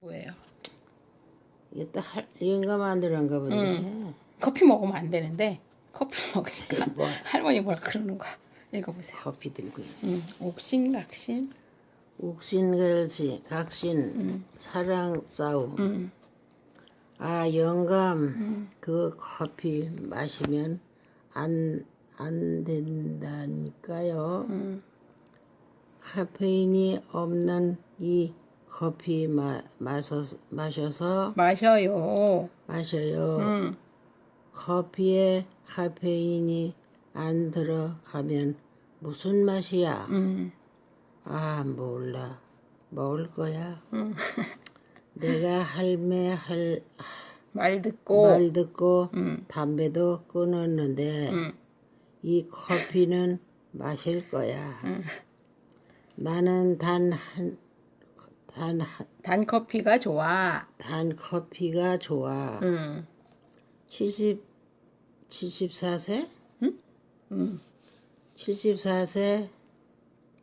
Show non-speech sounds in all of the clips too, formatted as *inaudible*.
뭐예요? 이게 또 할, 이건가 만들었는가 보네. 커피 먹으면 안 되는데 커피 *laughs* 먹으니까 뭐. 할머니 뭐라 그러는 거야. 읽어보세요. 커피 들고. 음, 옥신각신. 옥신각신, 각신, 사랑 싸움. 음, 아 영감, 그 커피 마시면 안, 안 된다니까요. 음, 카페인이 없는 이 커피 마, 마셔, 마셔서 마셔요. 마셔요. 음, 커피에 카페인이 안 들어가면 무슨 맛이야? 음, 아 몰라 먹을 거야. 음. *laughs* 내가 할매 할말말 듣고. 듣고 음, 담배도 끊었는데 음, 이 커피는 마실 거야. 음. 나는 단 한, 단, 한- 단 커피가 좋아. 단 커피가 좋아. 음, 70, 74세? 음. 74세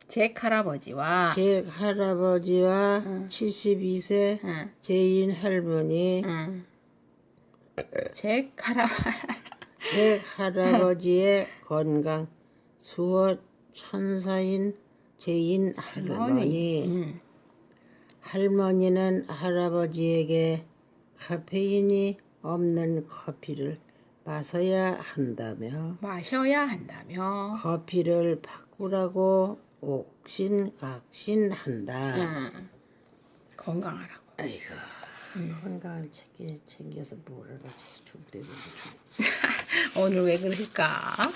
제 할아버지와. 제 할아버지와 음. 72세 음, 제인 할머니, 음. 제 할아버지. 제 할아버지의 건강, 수호 천사인 제인 할머니, 음, 할머니는 할아버지에게 카페인이 없는 커피를 마셔야 한다며 마셔야 한다며. 커피를 바꾸라고 옥신각신한다. 음, 건강하라고. 아이고 건강을 챙겨, 챙겨서 뭐를 하지 죽대고 오늘 왜 그럴까?